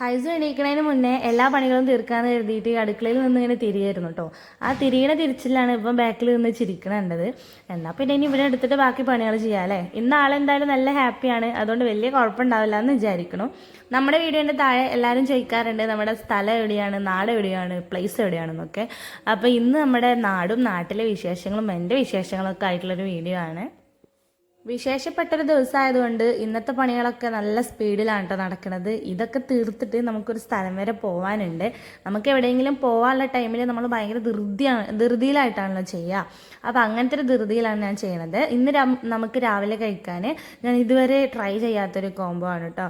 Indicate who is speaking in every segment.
Speaker 1: ഹൈസ് എണീക്കണതിന് മുന്നേ എല്ലാ പണികളും തീർക്കാന്ന് കരുതിയിട്ട് അടുക്കളയിൽ നിന്ന് ഇങ്ങനെ തിരിയായിരുന്നു കേട്ടോ ആ തിരിയണ തിരിച്ചിലാണ് ഇപ്പം ബാക്കിൽ നിന്ന് ചിരിക്കണേണ്ടത്. എന്നാൽ പിന്നെ ഇനി ഇവിടെ എടുത്തിട്ട് ബാക്കി പണികൾ ചെയ്യാം അല്ലേ? ഇന്ന് ആളെന്തായാലും നല്ല ഹാപ്പിയാണ് അതുകൊണ്ട് വലിയ കുഴപ്പമുണ്ടാവില്ല എന്ന് വിചാരിക്കണം നമ്മുടെ വീഡിയോന്റെ താഴെ എല്ലാവരും ചോദിക്കാറുണ്ട്. നമ്മുടെ സ്ഥലം എവിടെയാണ്? നാട് എവിടെയാണ്? പ്ലേസ് എവിടെയാണെന്നൊക്കെ അപ്പോൾ ഇന്ന് നമ്മുടെ നാടും നാട്ടിലെ വിശേഷങ്ങളും എന്റെ വിശേഷങ്ങളൊക്കെ ആയിട്ടുള്ളൊരു വീഡിയോ ആണ്. വിശേഷപ്പെട്ടൊരു ദിവസമായതുകൊണ്ട് ഇന്നത്തെ പണികളൊക്കെ നല്ല സ്പീഡിലാണ് കേട്ടോ നടക്കുന്നത് ഇതൊക്കെ തീർത്തിട്ട് നമുക്കൊരു സ്ഥലം വരെ പോകാനുണ്ട് നമുക്ക് എവിടെയെങ്കിലും പോകാനുള്ള ടൈമിൽ നമ്മൾ ഭയങ്കര ധൃതിയാണ് ധൃതിയിലായിട്ടാണല്ലോ ചെയ്യുക അപ്പോൾ അങ്ങനത്തെ ഒരു ധൃതിയിലാണ് ഞാൻ ചെയ്യണത്. ഇന്ന് നമുക്ക് രാവിലെ കഴിക്കാൻ ഞാൻ ഇതുവരെ ട്രൈ ചെയ്യാത്തൊരു കോംബോ ആണ് കേട്ടോ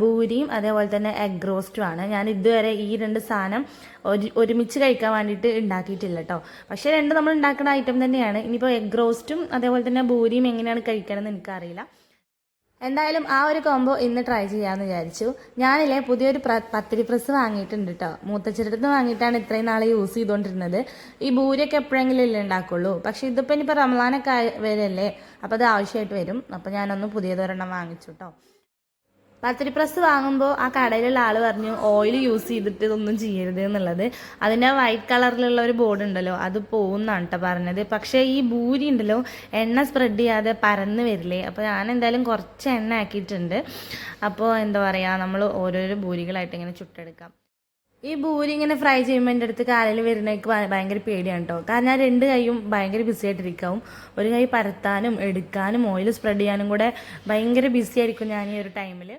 Speaker 1: ഭൂരിയും അതേപോലെ തന്നെ എഗ് റോസ്റ്റും ആണ്. ഞാൻ ഇതുവരെ ഈ രണ്ട് സാധനം ഒരു ഒരുമിച്ച് കഴിക്കാൻ വേണ്ടിയിട്ട് ഉണ്ടാക്കിയിട്ടില്ല കേട്ടോ പക്ഷേ രണ്ട് നമ്മൾ ഉണ്ടാക്കുന്ന ഐറ്റം തന്നെയാണ്. ഇനിയിപ്പോൾ എഗ് റോസ്റ്റും അതേപോലെ തന്നെ ഭൂരിയും എങ്ങനെയാണ് കഴിക്കണമെന്ന് എനിക്കറിയില്ല. എന്തായാലും ആ ഒരു കോംബോ ഇന്ന് ട്രൈ ചെയ്യാമെന്ന് വിചാരിച്ചു. ഞാനില്ലേ പുതിയൊരു പത്തിരി പ്രസ് വാങ്ങിയിട്ടുണ്ട് കേട്ടോ മൂത്തച്ചിരടുത്ത് വാങ്ങിയിട്ടാണ് ഇത്രയും നാൾ യൂസ് ചെയ്തുകൊണ്ടിരുന്നത് ഈ ഭൂരിയൊക്കെ എപ്പോഴെങ്കിലും ഇല്ലേ ഉണ്ടാക്കുള്ളൂ. പക്ഷേ ഇതിപ്പോൾ ഇനിയിപ്പോൾ റമലാനൊക്കെ ആയി- വരല്ലേ? അപ്പോൾ അത് ആവശ്യമായിട്ട് വരും. അപ്പോൾ ഞാനൊന്ന് പുതിയതൊരെണ്ണം വാങ്ങിച്ചു കേട്ടോ പത്തിരി പ്രസ് വാങ്ങുമ്പോൾ ആ കടയിലുള്ള ആൾ പറഞ്ഞു ഓയിൽ യൂസ് ചെയ്തിട്ട് ഇതൊന്നും ചെയ്യരുത് എന്നുള്ളത്. അതിന്റെ വൈറ്റ് കളറിലുള്ള ഒരു ബോർഡ് ഉണ്ടല്ലോ അത് പോകുന്നാണ് കേട്ടോ പറഞ്ഞത്. പക്ഷേ ഈ ഭൂരി ഉണ്ടല്ലോ എണ്ണ സ്പ്രെഡ് ചെയ്യാതെ പരന്ന് വരില്ലേ? അപ്പോൾ ഞാൻ എന്തായാലും കുറച്ച് എണ്ണ ആക്കിയിട്ടുണ്ട്. അപ്പോൾ എന്താ പറയുക നമ്മൾ ഓരോരോ ഭൂരികളായിട്ട് ഇങ്ങനെ ചുട്ടെടുക്കാം. ഈ ഭൂരി ഇങ്ങനെ ഫ്രൈ ചെയ്യുമ്പോൾ എന്റെ അടുത്ത് കാലിൽ വരുന്നേക്ക് ഭയങ്കര പേടിയാണ് കേട്ടോ കാരണം ഞാൻ രണ്ട് കൈയും ഭയങ്കര ബിസി ആയിട്ടിരിക്കാവും ഒരു കൈ പരത്താനും എടുക്കാനും ഓയിൽ സ്പ്രെഡ് ചെയ്യാനും കൂടെ ഭയങ്കര ബിസി ആയിരിക്കും ഞാൻ ഈ ഒരു ടൈമിൽ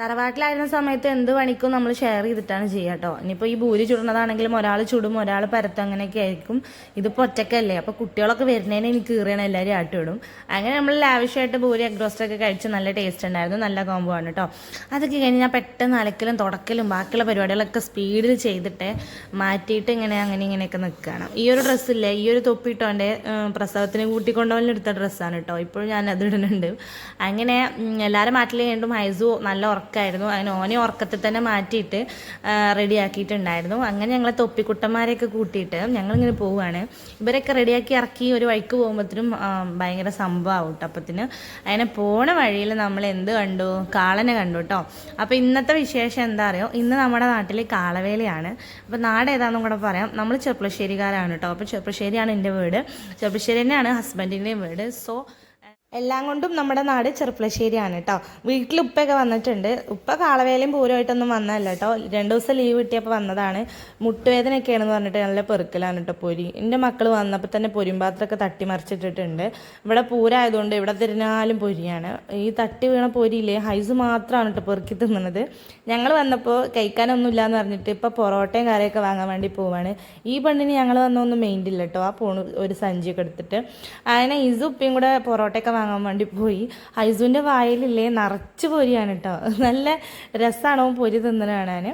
Speaker 1: തറവാട്ടിലായിരുന്ന സമയത്ത് എന്ത് പണിക്കും നമ്മൾ ഷെയർ ചെയ്തിട്ടാണ് ചെയ്യുക കേട്ടോ. ഇനിയിപ്പോൾ ഈ ഭൂരി ചുടുന്നതാണെങ്കിലും ഒരാൾ ചുടും ഒരാൾ പരത്തും അങ്ങനെയൊക്കെ ആയിരിക്കും. ഇതിപ്പോൾ ഒറ്റക്കല്ലേ? അപ്പോൾ കുട്ടികളൊക്കെ വരുന്നതിന് എനിക്ക് കീറിയാണ് എല്ലാവരും ആട്ടിവിടും അങ്ങനെ നമ്മൾ ലാവിഷായിട്ട് ഭൂരി എഗ് റോസ്റ്റൊക്കെ കഴിച്ച് നല്ല ടേസ്റ്റ് ഉണ്ടായിരുന്നു നല്ല കോംബോ ആണ് കേട്ടോ. അതൊക്കെ കഴിഞ്ഞ് ഞാൻ പെട്ടെന്ന് അലക്കലും തുടക്കലും ബാക്കിയുള്ള പരിപാടികളൊക്കെ സ്പീഡിൽ ചെയ്തിട്ട് മാറ്റിയിട്ട് ഇങ്ങനെ അങ്ങനെ ഇങ്ങനെയൊക്കെ നിൽക്കുകയാണ്. ഈ ഒരു ഡ്രസ്സില്ലേ ഈ ഒരു തൊപ്പിട്ടോന്റെ പ്രസവത്തിന് കൂട്ടിക്കൊണ്ടുപോകാൻ എടുത്ത ഡ്രസ്സാണ് കേട്ടോ. ഇപ്പോഴും ഞാൻ അത് ഇടുന്നുണ്ട്. അങ്ങനെ എല്ലാവരും മാറ്റിൽ കഴിഞ്ഞിട്ടും ഹൈസു നല്ല ഉറക്കമായിരുന്നു അങ്ങനെ ഓനെ ഉറക്കത്തിൽ തന്നെ മാറ്റിയിട്ട് റെഡിയാക്കിയിട്ടുണ്ടായിരുന്നു. അങ്ങനെ ഞങ്ങളെ തൊപ്പിക്കുട്ടന്മാരെയൊക്കെ കൂട്ടിയിട്ട് ഞങ്ങളിങ്ങനെ പോവുകയാണ്. ഇവരൊക്കെ റെഡിയാക്കി ഇറക്കി ഒരു വഴിക്ക് പോകുമ്പോഴത്തേനും ഭയങ്കര സംഭവമാവും കേട്ടോ അപ്പത്തിന്. അങ്ങനെ പോണ വഴിയിൽ നമ്മൾ എന്ത് കണ്ടു? കാളനെ കണ്ടു കേട്ടോ അപ്പോൾ ഇന്നത്തെ വിശേഷം എന്താ അറിയോ? ഇന്ന് നമ്മുടെ നാട്ടിൽ കാളവേലയാണ്. അപ്പോൾ നാട് ഏതാണെന്നും കൂടെ പറയാം. നമ്മൾ ചെറുപ്പശ്ശേരിക്കാരാണ് കേട്ടോ അപ്പോൾ ചെറുപ്പശ്ശേരിയാണ് എന്റെ വീട്. ചെറുപ്പശ്ശേരി തന്നെയാണ് ഹസ്ബൻഡിന്റെയും വീട്. സോ എല്ലാം കൊണ്ടും നമ്മുടെ നാട് ചെറുപ്പളശ്ശേരിയാണ് കേട്ടോ വീട്ടിൽ ഉപ്പയൊക്കെ വന്നിട്ടുണ്ട്. ഉപ്പ കാളവേലയും പൂരമായിട്ടൊന്നും വന്നതല്ല കേട്ടോ രണ്ട് ദിവസം ലീവ് കിട്ടിയപ്പോൾ വന്നതാണ്. മുട്ടുവേദനയൊക്കെയാണെന്ന് പറഞ്ഞിട്ട് നല്ല പെറുക്കലാണ് കേട്ടോ പൊരി. എന്റെ മക്കൾ വന്നപ്പോൾ തന്നെ പൊരിമ്പാത്രമൊക്കെ തട്ടി മറിച്ചിട്ടിട്ടുണ്ട്. ഇവിടെ പൂരമായതുകൊണ്ട് ഇവിടെ തിരിഞ്ഞാലും പൊരിയാണ്. ഈ തട്ടി വീണ പൊരിയില്ലേ ഹൈസ് മാത്രമാണ് കേട്ടോ പെറുക്കി തിന്നുന്നത്. ഞങ്ങൾ വന്നപ്പോൾ കഴിക്കാനൊന്നും എന്ന് പറഞ്ഞിട്ട് ഇപ്പോൾ പൊറോട്ടയും കറിയൊക്കെ വാങ്ങാൻ വേണ്ടി പോവാണ്. ഈ പെണ്ണിന് ഞങ്ങൾ വന്നൊന്നും മെയിന്റില്ല കേട്ടോ ആ പോണ് ഒരു സഞ്ചിയൊക്കെ എടുത്തിട്ട്. അങ്ങനെ ഇസു ഉപ്പയും കൂടെ പൊറോട്ടയൊക്കെ വാങ്ങാൻ വേണ്ടി പോയി. ഐസുവിന്റെ വായിലില്ലേ? നിറച്ച് പൊരിയാണ് കേട്ടോ നല്ല രസമാണോ പൊരി തിന്നണ കാണാൻ.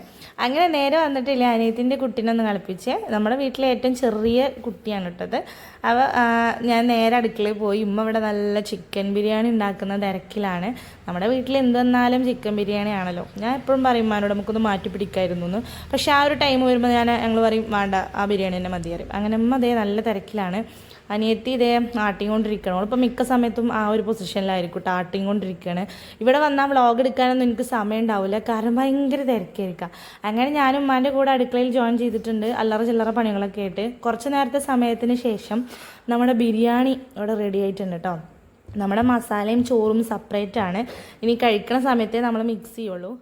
Speaker 1: അങ്ങനെ നേരെ വന്നിട്ടില്ലേ അനിയത്തിന്റെ കുട്ടീനൊന്ന് കളിപ്പിച്ച്. നമ്മുടെ വീട്ടിലെ ഏറ്റവും ചെറിയ കുട്ടിയാണ് കേട്ടത് അവ ഞാൻ നേരെ അടുക്കളയിൽ പോയി. ഉമ്മ ഇവിടെ നല്ല ചിക്കൻ ബിരിയാണി ഉണ്ടാക്കുന്ന തിരക്കിലാണ് നമ്മുടെ വീട്ടിൽ എന്ത് വന്നാലും ചിക്കൻ ബിരിയാണി ആണല്ലോ. ഞാൻ എപ്പോഴും പറയും മാനോട് നമുക്കൊന്ന് മാറ്റി പിടിക്കായിരുന്നു എന്ന്. പക്ഷേ ആ ഒരു ടൈം വരുമ്പോൾ ഞാൻ ഞങ്ങൾ പറയും വേണ്ട ആ ബിരിയാണി തന്നെ മതി. അറിയും അങ്ങനെ അമ്മ അതേ നല്ല തിരക്കിലാണ്. അനിയത്തി ഇതേ ആട്ടിക്കൊണ്ടിരിക്കണം അവളിപ്പോൾ മിക്ക സമയത്തും ആ ഒരു പൊസിഷനിലായിരിക്കും ആട്ടിക്കൊണ്ടിരിക്കുകയാണ് ഇവിടെ വന്നാൽ വ്ളോഗ് എടുക്കാനൊന്നും എനിക്ക് സമയം ഉണ്ടാവില്ല കാരണം ഭയങ്കര തിരക്കായിരിക്കാം. അങ്ങനെ ഞാനും ഉമ്മാന്റെ കൂടെ അടുക്കളയിൽ ജോയിൻ ചെയ്തിട്ടുണ്ട്. അല്ലറ ചില്ലറ പണികളൊക്കെ ആയിട്ട്. കുറച്ച് നേരത്തെ സമയത്തിന് ശേഷം നമ്മുടെ ബിരിയാണി ഇവിടെ റെഡി ആയിട്ടുണ്ട് കേട്ടോ നമ്മുടെ മസാലയും ചോറും സെപ്പറേറ്റ് ആണ്. ഇനി കഴിക്കുന്ന സമയത്തേ നമ്മൾ മിക്സ് ചെയ്യുള്ളൂ.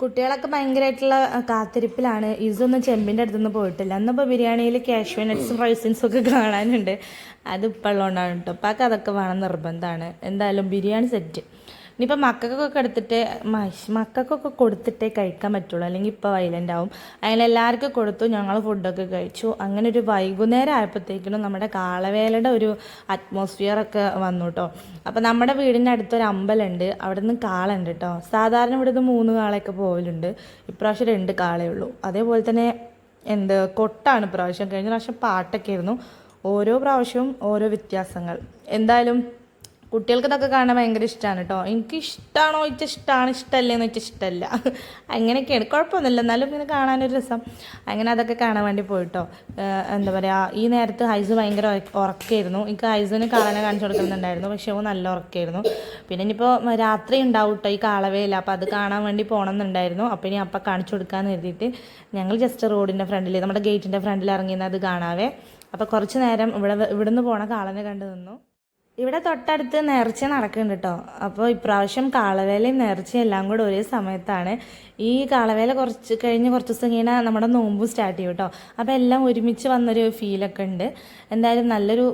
Speaker 1: കുട്ടികളൊക്കെ ഭയങ്കരമായിട്ടുള്ള കാത്തിരിപ്പിലാണ്. ഇസൊന്നും ചെമ്പിന്റെ അടുത്തൊന്നും പോയിട്ടില്ല. എന്നിപ്പോൾ ബിരിയാണിയിൽ കാഷ്യൂ നട്ട്സും റൈസിൻസും ഒക്കെ കാണാനുണ്ട്. അത് ഇപ്പം ഉള്ളതുകൊണ്ടാണ് കേട്ടോ അപ്പം അതൊക്കെ വേണം നിർബന്ധമാണ് എന്തായാലും ബിരിയാണി സെറ്റ് ഇനിയിപ്പോൾ മക്കൾക്കൊക്കെ എടുത്തിട്ട് മക്കൾക്കൊക്കെ കൊടുത്തിട്ടേ കഴിക്കാൻ പറ്റുള്ളൂ. അല്ലെങ്കിൽ ഇപ്പോൾ വൈലന്റ് ആവും. അങ്ങനെ എല്ലാവർക്കും കൊടുത്തു ഞങ്ങൾ ഫുഡൊക്കെ കഴിച്ചു. അങ്ങനെ ഒരു വൈകുന്നേരം ആയപ്പോഴത്തേക്കിനും നമ്മുടെ കാളവേലയുടെ ഒരു അറ്റ്മോസ്ഫിയർ ഒക്കെ വന്നു കേട്ടോ അപ്പോൾ നമ്മുടെ വീടിന്റെ അടുത്തൊരു അമ്പലമുണ്ട്. അവിടെ നിന്ന് കാളുണ്ട് കേട്ടോ സാധാരണ ഇവിടുന്ന് മൂന്ന് കാളയൊക്കെ പോകലുണ്ട് ഇപ്രാവശ്യം രണ്ട് കാളേ ഉള്ളൂ. അതേപോലെ തന്നെ എന്ത് കൊട്ടാണ് പ്രാവശ്യം കഴിഞ്ഞ പ്രാവശ്യം പാട്ടൊക്കെ ആയിരുന്നു. ഓരോ പ്രാവശ്യവും ഓരോ വ്യത്യാസങ്ങൾ. എന്തായാലും കുട്ടികൾക്ക് ഇതൊക്കെ കാണാൻ ഭയങ്കര ഇഷ്ടമാണ് കേട്ടോ എനിക്ക് ഇഷ്ടമാണോ ചോദിച്ചാൽ ഇഷ്ടമാണ് ഇഷ്ടമല്ലേന്ന് വെച്ചാൽ ഇഷ്ടമല്ല. അങ്ങനെയൊക്കെയാണ്. കുഴപ്പമൊന്നുമില്ല. എന്നാലും ഇങ്ങനെ കാണാനൊരു രസം. അങ്ങനെ അതൊക്കെ കാണാൻ വേണ്ടി പോയിട്ടോ. എന്താ പറയുക ഈ നേരത്ത് ഹൈസ് ഭയങ്കര ഉറ- ഉറക്കമായിരുന്നു എനിക്ക് ഹൈസിന് കാളനെ കാണിച്ചു കൊടുക്കുന്നുണ്ടായിരുന്നു. പക്ഷേ നല്ല ഉറക്കമായിരുന്നു പിന്നെ ഇനിയിപ്പോൾ രാത്രി ഉണ്ടാവും കേട്ടോ ഈ കാളവേല. അപ്പോൾ അത് കാണാൻ വേണ്ടി പോകണമെന്നുണ്ടായിരുന്നു അപ്പോൾ ഇനി അപ്പം കാണിച്ചു കൊടുക്കാമെന്ന് കരുതിയിട്ട് ഞങ്ങൾ ജസ്റ്റ് റോഡിന്റെ ഫ്രണ്ടിൽ നമ്മുടെ ഗേറ്റിന്റെ ഫ്രണ്ടിൽ ഇറങ്ങിയെന്ന് അത് കാണാവേ. അപ്പോൾ കുറച്ച് നേരം ഇവിടെ ഇവിടുന്ന് പോണ കാളനെ കണ്ടു നിന്നു. ഇവിടെ തൊട്ടടുത്ത് നേർച്ച നടക്കുന്നുണ്ട് കേട്ടോ അപ്പോൾ ഇപ്രാവശ്യം കാളവേലയും നേർച്ചയും എല്ലാം കൂടെ ഒരേ സമയത്താണ്. ഈ കാളവേല കുറച്ച് കഴിഞ്ഞ് കുറച്ച് ദിവസം കഴിഞ്ഞാൽ നമ്മുടെ നോമ്പും സ്റ്റാർട്ട് ചെയ്യും കേട്ടോ അപ്പോൾ എല്ലാം ഒരുമിച്ച് വന്നൊരു ഫീലൊക്കെ ഉണ്ട്. എന്തായാലും നല്ലൊരു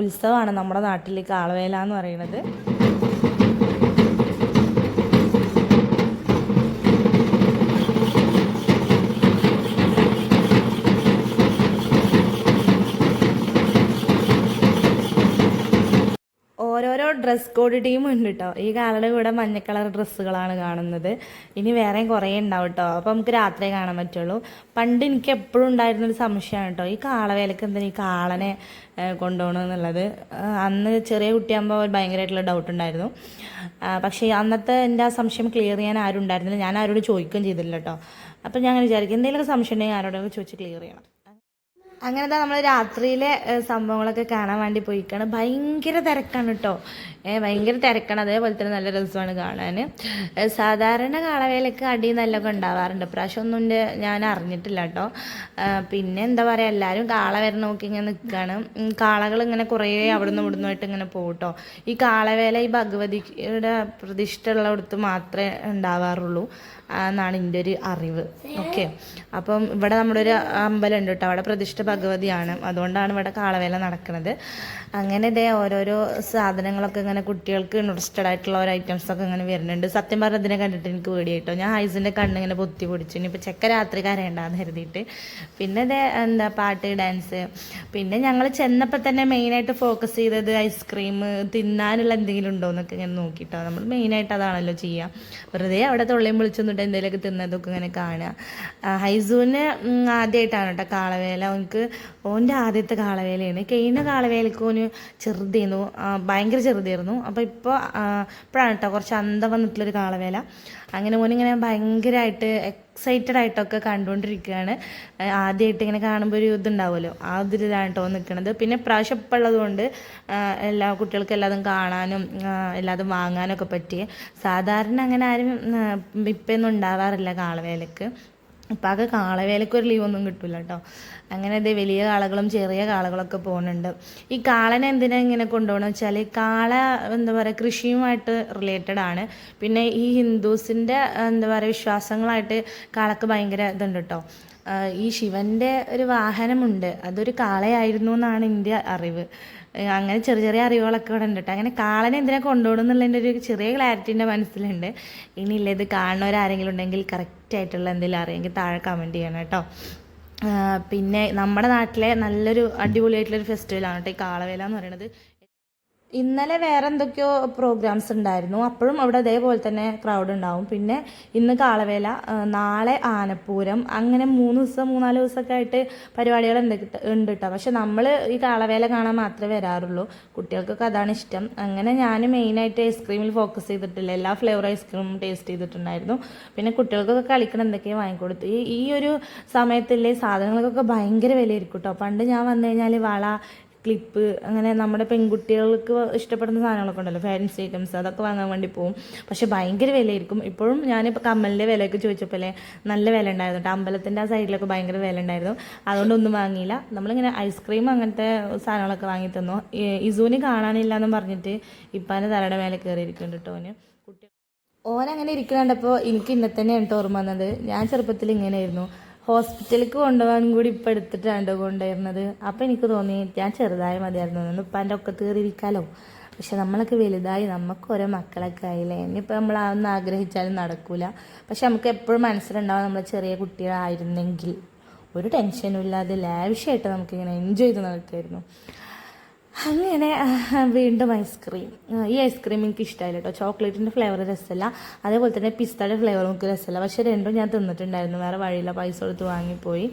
Speaker 1: ഉത്സവമാണ് നമ്മുടെ നാട്ടിൽ കാളവേല എന്ന് പറയുന്നത്. ഡ്രസ് കോഡ് ടീം ഉണ്ട് കേട്ടോ ഈ കാലയുടെ കൂടെ മഞ്ഞ കളർ ഡ്രസ്സുകളാണ് കാണുന്നത്. ഇനി വേറെ കുറേ ഉണ്ടാവും കേട്ടോ അപ്പോൾ നമുക്ക് രാത്രിയെ കാണാൻ പറ്റുള്ളൂ. പണ്ട് എനിക്ക് എപ്പോഴും ഉണ്ടായിരുന്നൊരു സംശയമാണ് കേട്ടോ ഈ കാളവേലക്ക് എന്തിനാ ഈ കാളനെ കൊണ്ടുപോകണം എന്നുള്ളത്? അന്ന് ചെറിയ കുട്ടിയാകുമ്പോൾ ഭയങ്കരമായിട്ടുള്ള ഡൗട്ട് ഉണ്ടായിരുന്നു. പക്ഷേ അന്നത്തെ എന്റെ ആ സംശയം ക്ലിയർ ചെയ്യാൻ ആരും ഉണ്ടായിരുന്നില്ല. ഞാൻ ആരോട് ചോദിക്കുകയും ചെയ്തില്ല കേട്ടോ അപ്പം ഞാൻ വിചാരിക്കും. എന്തെങ്കിലുമൊക്കെ സംശയം ഉണ്ടെങ്കിൽ ആരോടൊക്കെ ചോദിച്ച് ക്ലിയർ ചെയ്യണം. അങ്ങനെ നമ്മൾ രാത്രിയിലെ സംഭവങ്ങളൊക്കെ കാണാൻ വേണ്ടി പോയിക്കാണ്. ഭയങ്കര തിരക്കാണ് കേട്ടോ ഭയങ്കര തിരക്കാണ്. അതേപോലെ തന്നെ നല്ല രസമാണ് കാണാൻ സാധാരണ കാളവേലക്ക് അടി നല്ലൊക്കെ ഉണ്ടാവാറുണ്ട്. പ്രാവശ്യം ഒന്നും ഞാൻ അറിഞ്ഞിട്ടില്ല കേട്ടോ പിന്നെ എന്താ പറയുക എല്ലാവരും കാള വരെ നോക്കി ഇങ്ങനെ നിൽക്കുകയാണ് കാളകൾ ഇങ്ങനെ കുറേ അവിടെ നിന്ന് ഇവിടുന്ന് ആയിട്ട് ഇങ്ങനെ പോകും കേട്ടോ ഈ കാളവേല ഈ ഭഗവതിയുടെ പ്രതിഷ്ഠ ഉള്ളിടത്ത് മാത്രമേ ഉണ്ടാവാറുള്ളൂ. എന്നാണ് എന്റെ ഒരു അറിവ്. ഓക്കെ. അപ്പം ഇവിടെ നമ്മുടെ ഒരു അമ്പലം ഉണ്ട് കേട്ടോ. അവിടെ പ്രതിഷ്ഠ ഭഗവതിയാണ്. അതുകൊണ്ടാണ് ഇവിടെ കാളവേല നടക്കുന്നത്. അങ്ങനെ ഇതേ ഓരോരോ സാധനങ്ങളൊക്കെ ഇങ്ങനെ കുട്ടികൾക്ക് ഇൻട്രസ്റ്റഡ് ആയിട്ടുള്ള ഓരോ ഐറ്റംസ് ഒക്കെ ഇങ്ങനെ വരുന്നുണ്ട്. സത്യം പറഞ്ഞ ഇതിനെ കണ്ടിട്ട് എനിക്ക് പേടിയായിട്ടോ. ഞാൻ ഹൈസിന്റെ കണ്ണിങ്ങനെ പൊത്തി പൊടിച്ചു. ഇനിയിപ്പോൾ ചെക്ക രാത്രി കരയേണ്ടാന്ന് കരുതിയിട്ട്. പിന്നെ ഇതേ എന്താ പാട്ട് ഡാൻസ് പിന്നെ ഞങ്ങൾ ചെന്നപ്പോൾ തന്നെ മെയിനായിട്ട് ഫോക്കസ് ചെയ്തത് ഐസ്ക്രീം തിന്നാനുള്ള എന്തെങ്കിലും ഉണ്ടോ എന്നൊക്കെ ഇങ്ങനെ നോക്കിയിട്ടോ നമ്മൾ മെയിനായിട്ട് അതാണല്ലോ ചെയ്യുക വെറുതെ അവിടെ തൊള്ളിയും വിളിച്ചൊന്നിട്ട് എന്തെങ്കിലുമൊക്കെ തിന്നതൊക്കെ ഇങ്ങനെ കാണുക. ഹൈസൂന് ആദ്യമായിട്ടാണ് കേട്ടോ കാളവേല. ഓനക്ക് ഓന്റെ ആദ്യത്തെ കാളവേലയാണ്. കഴിഞ്ഞ കാളവേലക്ക് ഓന് ചെറുതായിരുന്നു ഭയങ്കര ചെറുതായിരുന്നു അപ്പോൾ ഇപ്പോൾ ഇപ്പോഴാണ് കേട്ടോ കുറച്ച് അന്തം വന്നിട്ടുള്ളൊരു കാളവേല. അങ്ങനെ ഓനിങ്ങനെ ഭയങ്കരമായിട്ട് എക്സൈറ്റഡ് ആയിട്ടൊക്കെ കണ്ടുകൊണ്ടിരിക്കുകയാണ് ആദ്യമായിട്ട് ഇങ്ങനെ കാണുമ്പോൾ ഒരു ഇതുണ്ടാവുമല്ലോ. ആ ഇതാണ് കേട്ടോ നിൽക്കുന്നത് പിന്നെ പ്രാവശ്യപ്പുള്ളത് കൊണ്ട് എല്ലാ കുട്ടികൾക്കും എല്ലാതും കാണാനും എല്ലാതും വാങ്ങാനൊക്കെ പറ്റി സാധാരണ അങ്ങനെ ആരും ഇപ്പൊന്നും ഉണ്ടാവാറില്ല കാളവേലക്ക് ഇപ്പം ആകെ കാളവേലയ്ക്ക് ഒരു ലീവൊന്നും കിട്ടില്ല കേട്ടോ അങ്ങനെ ഇത് വലിയ കാളകളും ചെറിയ കാളകളൊക്കെ പോകുന്നുണ്ട് ഈ കാളനെ എന്തിനാ ഇങ്ങനെ കൊണ്ടുപോകണം വെച്ചാൽ കാള എന്താ പറയുക കൃഷിയുമായിട്ട് റിലേറ്റഡ് ആണ്. പിന്നെ ഈ ഹിന്ദുസിന്റെ എന്താ പറയുക വിശ്വാസങ്ങളായിട്ട് കാളക്ക് ഭയങ്കര ഇതുണ്ട് കേട്ടോ ഈ ശിവന്റെ ഒരു വാഹനമുണ്ട്. അതൊരു കാളയായിരുന്നു എന്നാണ് എന്റെ അറിവ്. അങ്ങനെ ചെറിയ ചെറിയ അറിവുകളൊക്കെ ഇവിടെ ഉണ്ട് കേട്ടോ അങ്ങനെ കാളനെ എന്തിനാ കൊണ്ടുപോകണം എന്നുള്ളതിന്റെ ഒരു ചെറിയ ക്ലാരിറ്റി എന്റെ മനസ്സിലുണ്ട്. ഇനിയില്ല ഇത് കാണുന്നവരാരെങ്കിലും ഉണ്ടെങ്കിൽ കറക്റ്റ് ആയിട്ടുള്ള എന്തെങ്കിലും അറിയെങ്കിൽ താഴെ കമന്റ് ചെയ്യണം കേട്ടോ പിന്നെ നമ്മുടെ നാട്ടിലെ നല്ലൊരു അടിപൊളിയായിട്ടുള്ളൊരു ഫെസ്റ്റിവലാണ് കേട്ടോ ഈ കാളവേല എന്ന് പറയുന്നത്. ഇന്നലെ വേറെ എന്തൊക്കെയോ പ്രോഗ്രാംസ് ഉണ്ടായിരുന്നു. അപ്പോഴും അവിടെ അതേപോലെ തന്നെ ക്രൗഡ് ഉണ്ടാവും. പിന്നെ ഇന്ന് കാളവേല നാളെ ആനപ്പൂരം അങ്ങനെ മൂന്ന് ദിവസം മൂന്നാൽ ദിവസമൊക്കെ ആയിട്ട് പരിപാടികൾ ഉണ്ട് ഉണ്ട് കേട്ടോ പക്ഷെ നമ്മൾ ഈ കാളവേല കാണാൻ മാത്രമേ വരാറുള്ളൂ. കുട്ടികൾക്കൊക്കെ അതാണ് ഇഷ്ടം. അങ്ങനെ ഞാൻ മെയിനായിട്ട് ഐസ്ക്രീമിൽ ഫോക്കസ് ചെയ്തിട്ടില്ല. എല്ലാ ഫ്ലേവർ ഐസ്ക്രീമും ടേസ്റ്റ് ചെയ്തിട്ടുണ്ടായിരുന്നു. പിന്നെ കുട്ടികൾക്കൊക്കെ കളിക്കണം എന്തൊക്കെയോ വാങ്ങിക്കൊടുത്തു. ഈ ഈ ഒരു സമയത്തില്ലേ സാധനങ്ങൾക്കൊക്കെ ഭയങ്കര വിലയായിരിക്കും കേട്ടോ പണ്ട് ഞാൻ വന്നു കഴിഞ്ഞാൽ വള ക്ലിപ്പ് അങ്ങനെ നമ്മുടെ പെൺകുട്ടികൾക്ക് ഇഷ്ടപ്പെടുന്ന സാധനങ്ങളൊക്കെ ഉണ്ടല്ലോ ഫാൻസി ഐറ്റംസ് അതൊക്കെ വാങ്ങാൻ വേണ്ടി പോകും പക്ഷെ ഭയങ്കര വിലയായിരിക്കും. ഇപ്പോഴും ഞാനിപ്പോൾ കമ്മലിന്റെ വിലയൊക്കെ ചോദിച്ചപ്പോൾ നല്ല വില ഉണ്ടായിരുന്നു കേട്ടോ. അമ്പലത്തിന്റെ ആ സൈഡിലൊക്കെ ഭയങ്കര വില ഉണ്ടായിരുന്നു. അതുകൊണ്ടൊന്നും വാങ്ങിയില്ല. നമ്മളിങ്ങനെ ഐസ്ക്രീം അങ്ങനത്തെ സാധനങ്ങളൊക്കെ വാങ്ങി തന്നു. ഇസൂന് കാണാനില്ല എന്ന് പറഞ്ഞിട്ട് ഇപ്പാന്റെ തലയുടെ മേലെ കയറിയിരിക്കുന്നുണ്ട് കേട്ടോ ഓന്. കുട്ടി ഓൻ അങ്ങനെ ഇരിക്കുന്ന കണ്ടപ്പോൾ കേട്ടോ ഓർമ്മ വന്നത്. ഞാൻ ചെറുപ്പത്തിൽ ഇങ്ങനെയായിരുന്നു. ഹോസ്പിറ്റലിലേക്ക് കൊണ്ടുപോകാൻ കൂടി ഇപ്പം എടുത്തിട്ടാണ് കൊണ്ടുവരുന്നത്. അപ്പം എനിക്ക് തോന്നി ഞാൻ ചെറുതായ മതിയായിരുന്നു. അതുകൊണ്ട് ഇപ്പം എന്റെ ഒക്കെ തീറിയിരിക്കാലോ പക്ഷെ നമ്മളൊക്കെ വലുതായി നമുക്ക് ഓരോ മക്കളൊക്കെ ആയില്ലേ? ഇനിയിപ്പോൾ നമ്മൾ അതൊന്നും ആഗ്രഹിച്ചാലും നടക്കൂല. പക്ഷെ നമുക്ക് എപ്പോഴും മനസ്സിലുണ്ടാവും നമ്മൾ ചെറിയ കുട്ടികളായിരുന്നെങ്കിൽ. ഒരു ടെൻഷനും ഇല്ലാതെ ലാവിഷായിട്ട് നമുക്കിങ്ങനെ എൻജോയ് ചെയ്ത് നടക്കുമായിരുന്നു അങ്ങനെ വീണ്ടും ഐസ്ക്രീം. ഈ ഐസ്ക്രീം എനിക്ക് ഇഷ്ടമായില്ല കേട്ടോ ചോക്ലേറ്റിന്റെ ഫ്ലേവർ രസമല്ല അതേപോലെ തന്നെ പിസ്തയുടെ ഫ്ലേവർ നമുക്ക് രസമല്ല പക്ഷേ രണ്ടും ഞാൻ തിന്നിട്ടുണ്ടായിരുന്നു. വേറെ വഴിയില്ല. പൈസ കൊടുത്ത് വാങ്ങിപ്പോയി.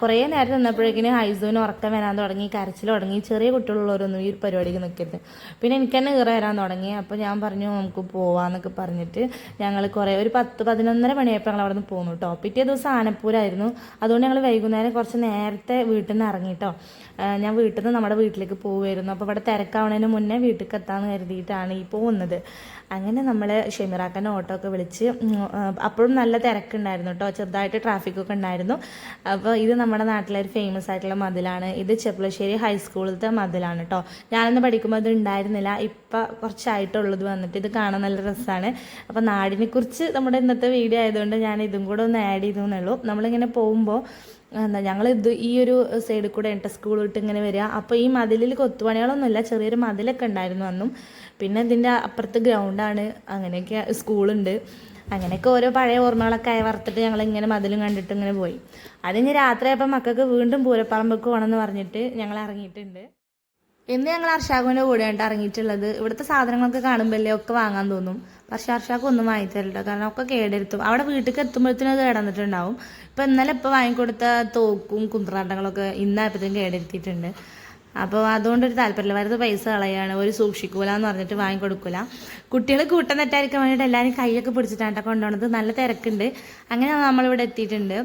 Speaker 1: കുറേ നേരം നിന്നപ്പോഴേക്കിന് ഹൈസോന് ഉറക്കം വരാൻ തുടങ്ങി കരച്ചിൽ തുടങ്ങി. ചെറിയ കുട്ടികളുള്ളവരൊന്നും ഈ ഒരു പരിപാടിക്ക് നിൽക്കരുത് പിന്നെ എനിക്ക് തന്നെ ഈറ വരാൻ തുടങ്ങി. അപ്പോൾ ഞാൻ പറഞ്ഞു നമുക്ക് പോവാന്നൊക്കെ പറഞ്ഞിട്ട് ഞങ്ങൾ കുറേ ഒരു പത്ത് പതിനൊന്നര മണിയായപ്പോൾ ഞങ്ങൾ അവിടെ നിന്ന് പോന്നു കേട്ടോ പിറ്റേ ദിവസം ആനപ്പൂരായിരുന്നു. അതുകൊണ്ട് ഞങ്ങൾ വൈകുന്നേരം കുറച്ച് നേരത്തെ വീട്ടിൽ നിന്ന് ഇറങ്ങി കേട്ടോ ഞാൻ വീട്ടിൽ നിന്ന് നമ്മുടെ വീട്ടിലേക്ക് പോവുമായിരുന്നു അപ്പോൾ ഇവിടെ തിരക്കാവണതിന് മുന്നേ വീട്ടിലേക്ക് എത്താമെന്ന് കരുതിയിട്ടാണ് ഈ പോകുന്നത്. അങ്ങനെ നമ്മൾ ഷെമിറാക്കന്റെ ഓട്ടോ ഒക്കെ വിളിച്ച് അപ്പോഴും നല്ല തിരക്കുണ്ടായിരുന്നു കേട്ടോ. ചെറുതായിട്ട് ട്രാഫിക്കൊക്കെ ഉണ്ടായിരുന്നു. അപ്പോൾ ഇത് നമ്മുടെ നാട്ടിലെ ഒരു ഫേമസ് ആയിട്ടുള്ള മതിലാണ്. ഇത് ചെപ്പളശ്ശേരി ഹൈസ്കൂളിലത്തെ മതിലാണ് കേട്ടോ. ഞാനന്ന് പഠിക്കുമ്പോൾ ഇത് ഉണ്ടായിരുന്നില്ല. ഇപ്പം കുറച്ചായിട്ടുള്ളത് വന്നിട്ട് ഇത് കാണാൻ നല്ല രസമാണ് അപ്പോൾ നാടിനെ കുറിച്ച് നമ്മുടെ ഇന്നത്തെ വീഡിയോ ആയതുകൊണ്ട് ഞാൻ ഇതും കൂടെ ഒന്ന് ആഡ് ചെയ്തു എന്നുള്ളൂ നമ്മളിങ്ങനെ പോകുമ്പോൾ എന്താ ഞങ്ങൾ ഇത് ഈ ഒരു സൈഡിൽ കൂടെ എന്റെ സ്കൂൾ വിട്ട് ഇങ്ങനെ വരിക. അപ്പോൾ ഈ മതിലിൽ കൊത്തുപണികളൊന്നുമില്ല. ചെറിയൊരു മതിലൊക്കെ ഉണ്ടായിരുന്നു അന്നും. പിന്നെ ഇതിന്റെ അപ്പുറത്ത് ഗ്രൗണ്ടാണ് അങ്ങനെയൊക്കെ സ്കൂളുണ്ട് അങ്ങനെയൊക്കെ ഓരോ പഴയ ഓർമ്മകളൊക്കെ ആയി വറുത്തിട്ട് ഞങ്ങൾ ഇങ്ങനെ മതിലും കണ്ടിട്ട് ഇങ്ങനെ പോയി. അതിന് രാത്രിയായപ്പോൾ മക്കൾക്ക് വീണ്ടും പൂരപ്പറമ്പ് പോകണമെന്ന് പറഞ്ഞിട്ട് ഞങ്ങൾ ഇറങ്ങിയിട്ടുണ്ട്. ഇന്ന് ഞങ്ങൾ അർഷാഖുവിന്റെ കൂടെയാണ് ഇറങ്ങിയിട്ടുള്ളത്. ഇവിടുത്തെ സാധനങ്ങളൊക്കെ കാണുമ്പോഴല്ലേ ഒക്കെ വാങ്ങാൻ തോന്നും. പക്ഷെ അർഷാഖ് ഒന്നും വാങ്ങി തരില്ല കാരണം ഒക്കെ കേടെടുത്തും. അവിടെ വീട്ടിൽ എത്തുമ്പോഴത്തേനും അത് കേടന്നിട്ടുണ്ടാവും. ഇപ്പം ഇന്നലെ ഇപ്പോൾ വാങ്ങിക്കൊടുത്ത തോക്കും കുന്ത്രാട്ടങ്ങളൊക്കെ ഇന്നായപ്പോഴത്തേക്കും കേടെടുത്തിട്ടുണ്ട്. അപ്പോൾ അതുകൊണ്ടൊരു താല്പര്യമില്ല. വെറുതെ പൈസ കളയാണ് ഒരു സൂക്ഷിക്കൂല എന്ന് പറഞ്ഞിട്ട് വാങ്ങിക്കൊടുക്കൂല. കുട്ടികൾ കൂട്ടം തെറ്റായിരിക്കാൻ വേണ്ടിയിട്ട് എല്ലാവരും കൈയൊക്കെ പിടിച്ചിട്ടാണ് കൊണ്ടുപോകുന്നത് നല്ല തിരക്കുണ്ട്. അങ്ങനെ നമ്മളിവിടെ എത്തിയിട്ടുണ്ട്.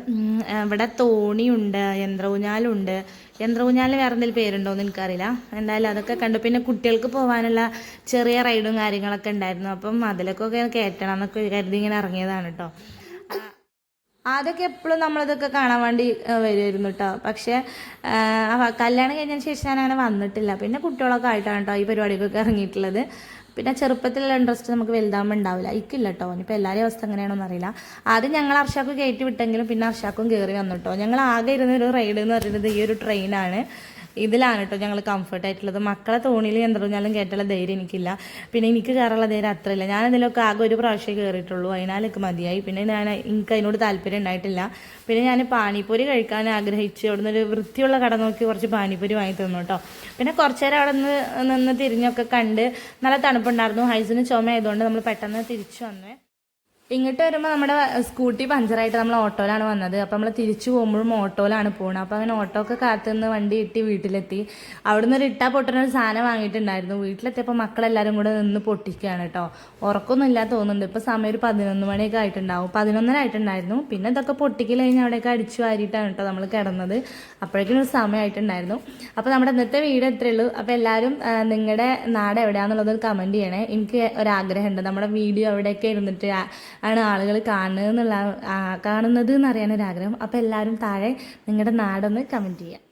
Speaker 1: ഇവിടെ തോണിയുണ്ട് യന്ത്രഊഞ്ഞാലുണ്ട്. യന്ത്രഊഞ്ഞാലിന് വേറെ എന്തെങ്കിലും പേരുണ്ടോ എന്ന് എനിക്കറിയില്ല. എന്തായാലും അതൊക്കെ കണ്ടു. പിന്നെ കുട്ടികൾക്ക് പോകാനുള്ള ചെറിയ റൈഡും കാര്യങ്ങളൊക്കെ ഉണ്ടായിരുന്നു. അപ്പം അതിലൊക്കെ കയറ്റണം എന്നൊക്കെ കരുതി ഇങ്ങനെ ഇറങ്ങിയതാണ് കേട്ടോ. ആദ്യമൊക്കെ എപ്പോഴും നമ്മളിതൊക്കെ കാണാൻ വേണ്ടി വരുമായിരുന്നു കേട്ടോ പക്ഷെ കല്യാണം കഴിഞ്ഞതിന് ശേഷം ഞാൻ അങ്ങനെ വന്നിട്ടില്ല. പിന്നെ കുട്ടികളൊക്കെ ആയിട്ടാണ് കേട്ടോ ഈ പരിപാടിക്കൊക്കെ ഇറങ്ങിയിട്ടുള്ളത്. പിന്നെ ചെറുപ്പത്തിലുള്ള ഇൻട്രസ്റ്റ് നമുക്ക് വലുതാകുമ്പോൾ ഉണ്ടാവില്ല ഇക്കില്ല കേട്ടോ ഇനിയിപ്പോൾ എല്ലാവരും അവസ്ഥ എങ്ങനെയാണെന്ന് അറിയില്ല. ആദ്യം ഞങ്ങൾ അർഷാക്ക് കയറ്റി വിട്ടെങ്കിലും പിന്നെ അർഷാക്കും കയറി വന്നു ഞങ്ങൾ ആകെ ഇരുന്ന ഒരു റൈഡ് എന്ന് പറയുന്നത് ഈ ഒരു ട്രെയിനാണ് ഇതിലാണ് കേട്ടോ ഞങ്ങൾ കംഫർട്ട് ആയിട്ടുള്ളത്. മക്കളെ തോണിയിൽ എന്തറിഞ്ഞാലും കേട്ടുള്ള ധൈര്യം എനിക്കില്ല. പിന്നെ എനിക്ക് കയറാനുള്ള ധൈര്യം ഇല്ല ഞാൻ എന്തെങ്കിലുമൊക്കെ ആകെ ഒരു പ്രാവശ്യം കയറിയിട്ടുള്ളൂ അതിനാലൊക്കെ മതിയായി. പിന്നെ ഞാൻ എനിക്ക് അതിനോട് താല്പര്യം ഉണ്ടായിട്ടില്ല. പിന്നെ ഞാൻ പാനിപ്പൂരി കഴിക്കാൻ ആഗ്രഹിച്ച് അവിടുന്ന് ഒരു വൃത്തിയുള്ള കട നോക്കി കുറച്ച് പാനിപ്പൂരി വാങ്ങി തന്നു കേട്ടോ പിന്നെ കുറച്ച് നേരം അവിടെ നിന്ന് നിന്ന് തിരിഞ്ഞൊക്കെ കണ്ട് നല്ല തണുപ്പുണ്ടായിരുന്നു. ഹൈസിന് ചുമ ആയതുകൊണ്ട് നമ്മൾ പെട്ടെന്ന് തിരിച്ചു വന്നേ. ഇങ്ങോട്ട് വരുമ്പോൾ നമ്മുടെ സ്കൂട്ടി പഞ്ചറായിട്ട് നമ്മൾ ഓട്ടോയിലാണ് വന്നത്. അപ്പോൾ നമ്മൾ തിരിച്ചു പോകുമ്പോഴും ഓട്ടോയിലാണ് പോകുന്നത് അപ്പോൾ അങ്ങനെ ഓട്ടോ ഒക്കെ കാത്തുനിന്ന് വണ്ടി ഇട്ടി വീട്ടിലെത്തി. അവിടുന്ന് ഒരു ഇട്ടാ പൊട്ടുന്ന ഒരു സാധനം വാങ്ങിയിട്ടുണ്ടായിരുന്നു. വീട്ടിലെത്തിയപ്പോൾ മക്കളെല്ലാരും കൂടെ നിന്ന് പൊട്ടിക്കുകയാണ് കേട്ടോ. ഉറക്കമൊന്നും ഇല്ല തോന്നുന്നുണ്ട്. ഇപ്പോൾ സമയം ഒരു പതിനൊന്ന് മണിയൊക്കെ ആയിട്ടുണ്ടാവും. പതിനൊന്നര ആയിട്ടുണ്ടായിരുന്നു. പിന്നെ ഇതൊക്കെ പൊട്ടിക്കൽ കഴിഞ്ഞ് അവിടെയൊക്കെ അടിച്ചു വാരിയിട്ടാണ് കേട്ടോ നമ്മൾ കിടന്നത്. അപ്പോഴേക്കും ഒരു സമയമായിട്ടുണ്ടായിരുന്നു അപ്പോൾ നമ്മുടെ ഇന്നത്തെ വീട് ഇത്രയേ ഉള്ളൂ. അപ്പോൾ എല്ലാവരും നിങ്ങളുടെ നാട് എവിടെയാണെന്നുള്ളത് കമന്റ് ചെയ്യണേ. എനിക്ക് ഒരാഗ്രഹമുണ്ട്. നമ്മുടെ വീഡിയോ അവിടെയൊക്കെ ഇരുന്നിട്ട് ആണ് ആളുകൾ കാണുന്നത് എന്നുള്ള കാണുന്നത് എന്നറിയാനൊരാഗ്രഹം അപ്പോൾ എല്ലാവരും താഴെ നിങ്ങളുടെ നാടൊന്ന് കമന്റ് ചെയ്യാം.